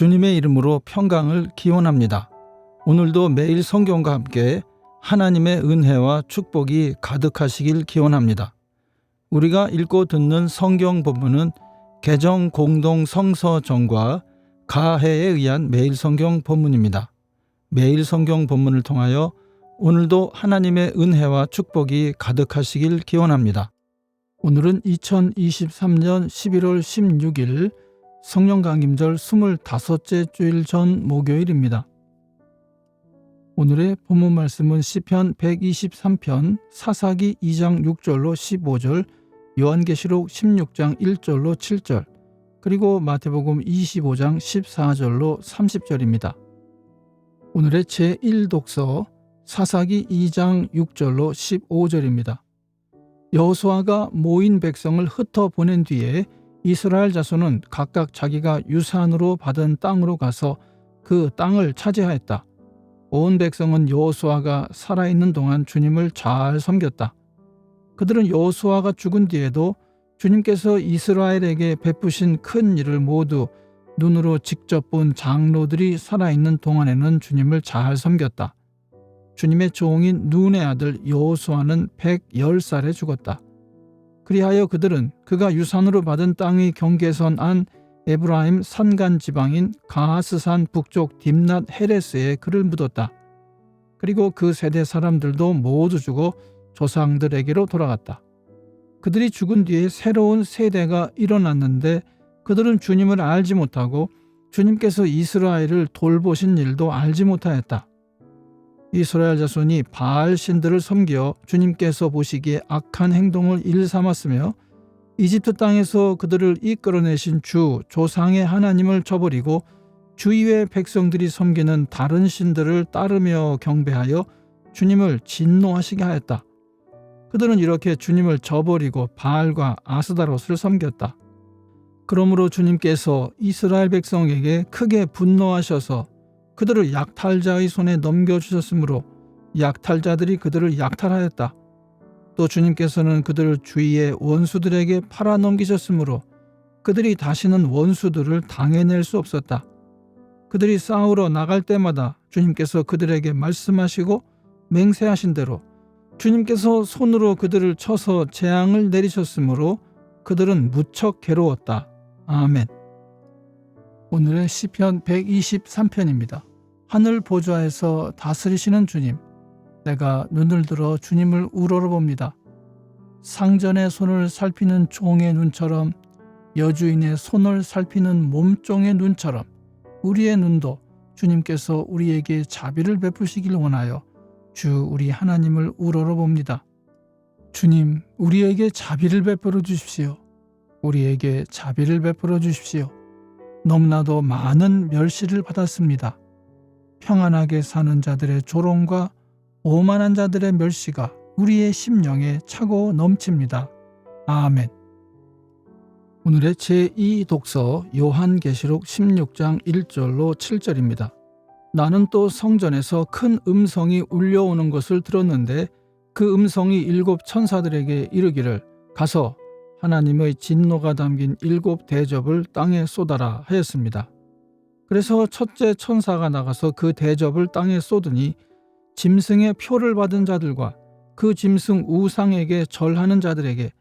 주님의 이름으로 평강을 기원합니다. 오늘도 매일 성경과 함께 하나님의 은혜와 축복이 가득하시길 기원합니다. 우리가 읽고 듣는 성경 본문은 개정 공동 성서정과 가해에 의한 매일 성경 본문입니다. 매일 성경 본문을 통하여 오늘도 하나님의 은혜와 축복이 가득하시길 기원합니다. 오늘은 2023년 11월 16일 성령 강림절 25째 주일 전 목요일입니다. 오늘의 본문 말씀은 시편 123편 사사기 2장 6절로 15절, 요한계시록 16장 1절로 7절, 그리고 마태복음 25장 14절로 30절입니다. 오늘의 제1독서 사사기 2장 6절로 15절입니다. 여호수아가 모인 백성을 흩어 보낸 뒤에 이스라엘 자손은 각각 자기가 유산으로 받은 땅으로 가서 그 땅을 차지하였다. 온 백성은 여호수아가 살아있는 동안 주님을 잘 섬겼다. 그들은 여호수아가 죽은 뒤에도 주님께서 이스라엘에게 베푸신 큰 일을 모두 눈으로 직접 본 장로들이 살아있는 동안에는 주님을 잘 섬겼다. 주님의 종인 눈의 아들 여호수아는 110살에 죽었다. 그리하여 그들은 그가 유산으로 받은 땅의 경계선 안 에브라임 산간 지방인 가하스산 북쪽 딥낫 헤레스에 그를 묻었다. 그리고 그 세대 사람들도 모두 죽어 조상들에게로 돌아갔다. 그들이 죽은 뒤에 새로운 세대가 일어났는데 그들은 주님을 알지 못하고 주님께서 이스라엘을 돌보신 일도 알지 못하였다. 이스라엘 자손이 바알 신들을 섬겨 주님께서 보시기에 악한 행동을 일삼았으며 이집트 땅에서 그들을 이끌어내신 주 조상의 하나님을 저버리고 주위의 백성들이 섬기는 다른 신들을 따르며 경배하여 주님을 진노하시게 하였다. 그들은 이렇게 주님을 저버리고 바알과 아스다롯을 섬겼다. 그러므로 주님께서 이스라엘 백성에게 크게 분노하셔서 그들을 약탈자의 손에 넘겨주셨으므로 약탈자들이 그들을 약탈하였다. 또 주님께서는 그들을 주위의 원수들에게 팔아 넘기셨으므로 그들이 다시는 원수들을 당해낼 수 없었다. 그들이 싸우러 나갈 때마다 주님께서 그들에게 말씀하시고 맹세하신 대로 주님께서 손으로 그들을 쳐서 재앙을 내리셨으므로 그들은 무척 괴로웠다. 아멘. 오늘의 시편 123편입니다. 하늘 보좌에서 다스리시는 주님, 내가 눈을 들어 주님을 우러러봅니다. 상전의 손을 살피는 종의 눈처럼 여주인의 손을 살피는 몸종의 눈처럼 우리의 눈도 주님께서 우리에게 자비를 베푸시길 원하여 주 우리 하나님을 우러러봅니다. 주님, 우리에게 자비를 베풀어 주십시오. 우리에게 자비를 베풀어 주십시오. 너무나도 많은 멸시를 받았습니다. 평안하게 사는 자들의 조롱과 오만한 자들의 멸시가 우리의 심령에 차고 넘칩니다. 아멘. 오늘의 제2 독서 요한계시록 16장 1절로 7절입니다. 나는 또 성전에서 큰 음성이 울려오는 것을 들었는데 그 음성이 일곱 천사들에게 이르기를 가서 하나님의 진노가 담긴 일곱 대접을 땅에 쏟아라 하였습니다. 그래서 첫째 천사가 나가서 그 대접을 땅에 쏟으니 짐승의 표를 받은 자들과 그 짐승 우상에게 절하는 자들에게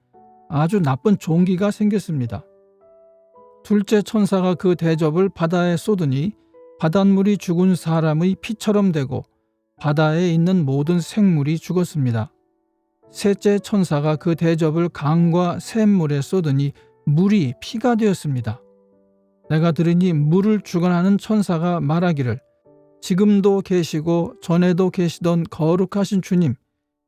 아주 나쁜 종기가 생겼습니다. 둘째 천사가 그 대접을 바다에 쏟으니 바닷물이 죽은 사람의 피처럼 되고 바다에 있는 모든 생물이 죽었습니다. 셋째 천사가 그 대접을 강과 샘물에 쏟으니 물이 피가 되었습니다. 내가 들으니 물을 주관하는 천사가 말하기를 지금도 계시고 전에도 계시던 거룩하신 주님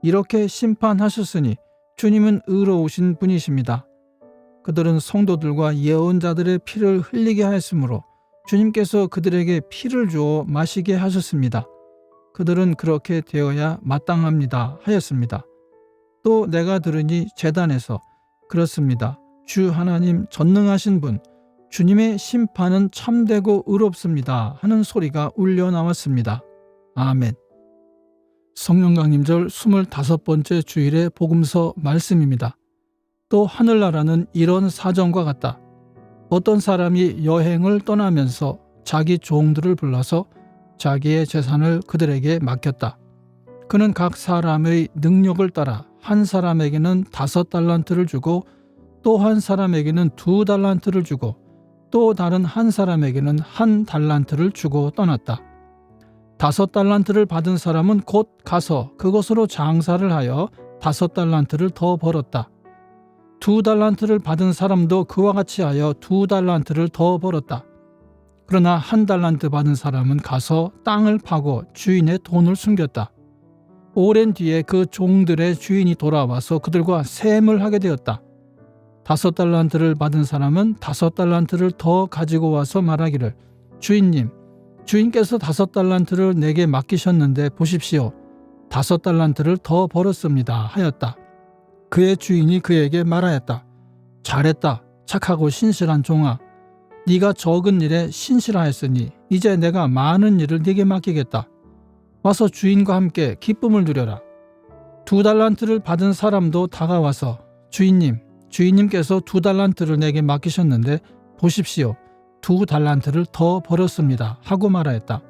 이렇게 심판하셨으니 주님은 의로우신 분이십니다. 그들은 성도들과 예언자들의 피를 흘리게 하였으므로 주님께서 그들에게 피를 주어 마시게 하셨습니다. 그들은 그렇게 되어야 마땅합니다 하였습니다. 또 내가 들으니 재단에서 그렇습니다. 주 하나님 전능하신 분 주님의 심판은 참되고 의롭습니다. 하는 소리가 울려 나왔습니다. 아멘. 성령강림절 25번째 주일의 복음서 말씀입니다. 또 하늘나라는 이런 사정과 같다. 어떤 사람이 여행을 떠나면서 자기 종들을 불러서 자기의 재산을 그들에게 맡겼다. 그는 각 사람의 능력을 따라 한 사람에게는 다섯 달란트를 주고 또 한 사람에게는 두 달란트를 주고 또 다른 한 사람에게는 한 달란트를 주고 떠났다. 다섯 달란트를 받은 사람은 곧 가서 그것으로 장사를 하여 다섯 달란트를 더 벌었다. 두 달란트를 받은 사람도 그와 같이 하여 두 달란트를 더 벌었다. 그러나 한 달란트 받은 사람은 가서 땅을 파고 주인의 돈을 숨겼다. 오랜 뒤에 그 종들의 주인이 돌아와서 그들과 셈을 하게 되었다. 다섯 달란트를 받은 사람은 다섯 달란트를 더 가지고 와서 말하기를 주인님, 주인께서 다섯 달란트를 내게 맡기셨는데 보십시오. 다섯 달란트를 더 벌었습니다. 하였다. 그의 주인이 그에게 말하였다. 잘했다. 착하고 신실한 종아. 네가 적은 일에 신실하였으니 이제 내가 많은 일을 네게 맡기겠다. 와서 주인과 함께 기쁨을 누려라. 두 달란트를 받은 사람도 다가와서 주인님, 주인님께서 두 달란트를 내게 맡기셨는데 보십시오. 두 달란트를 더 벌었습니다. 하고 말하였다.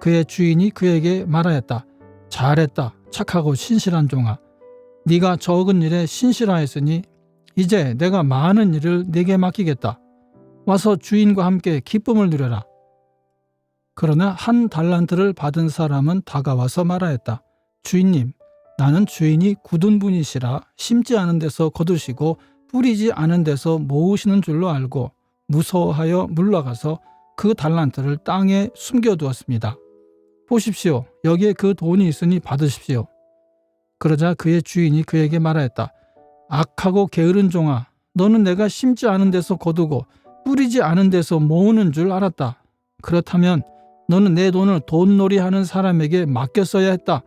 그의 주인이 그에게 말하였다. 잘했다. 착하고 신실한 종아. 네가 적은 일에 신실하였으니 이제 내가 많은 일을 네게 맡기겠다. 와서 주인과 함께 기쁨을 누려라. 그러나 한 달란트를 받은 사람은 다가와서 말하였다. 주인님, 나는 주인이 굳은 분이시라 심지 않은 데서 거두시고 뿌리지 않은 데서 모으시는 줄로 알고 무서워하여 물러가서 그 달란트를 땅에 숨겨두었습니다. 보십시오. 여기에 그 돈이 있으니 받으십시오. 그러자 그의 주인이 그에게 말하였다. 악하고 게으른 종아, 너는 내가 심지 않은 데서 거두고 뿌리지 않은 데서 모으는 줄 알았다. 그렇다면 너는 내 돈을 돈놀이 하는 사람에게 맡겼어야 했다.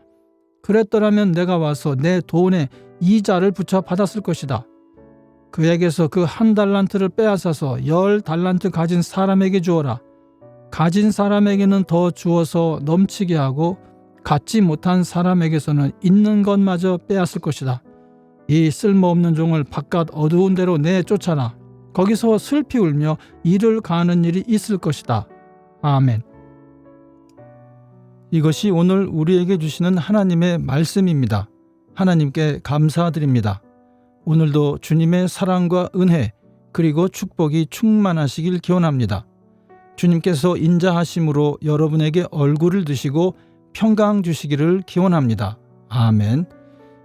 그랬더라면 내가 와서 내 돈에 이자를 붙여 받았을 것이다. 그에게서 그 한 달란트를 빼앗아서 열 달란트 가진 사람에게 주어라. 가진 사람에게는 더 주어서 넘치게 하고 갖지 못한 사람에게서는 있는 것마저 빼앗을 것이다. 이 쓸모없는 종을 바깥 어두운 데로 내쫓아라. 거기서 슬피 울며 이를 가는 일이 있을 것이다. 아멘. 이것이 오늘 우리에게 주시는 하나님의 말씀입니다. 하나님께 감사드립니다. 오늘도 주님의 사랑과 은혜 그리고 축복이 충만하시길 기원합니다. 주님께서 인자하심으로 여러분에게 얼굴을 드시고 평강 주시기를 기원합니다. 아멘.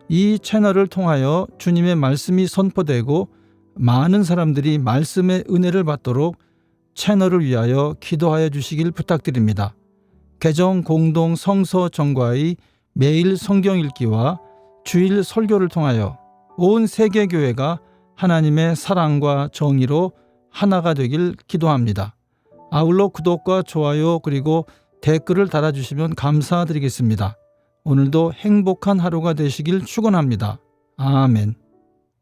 이 채널을 통하여 주님의 말씀이 선포되고 많은 사람들이 말씀의 은혜를 받도록 채널을 위하여 기도하여 주시길 부탁드립니다. 개정 공동 성서 정과의 매일 성경 읽기와 주일 설교를 통하여 온 세계 교회가 하나님의 사랑과 정의로 하나가 되길 기도합니다. 아울러 구독과 좋아요 그리고 댓글을 달아주시면 감사드리겠습니다. 오늘도 행복한 하루가 되시길 축원합니다. 아멘.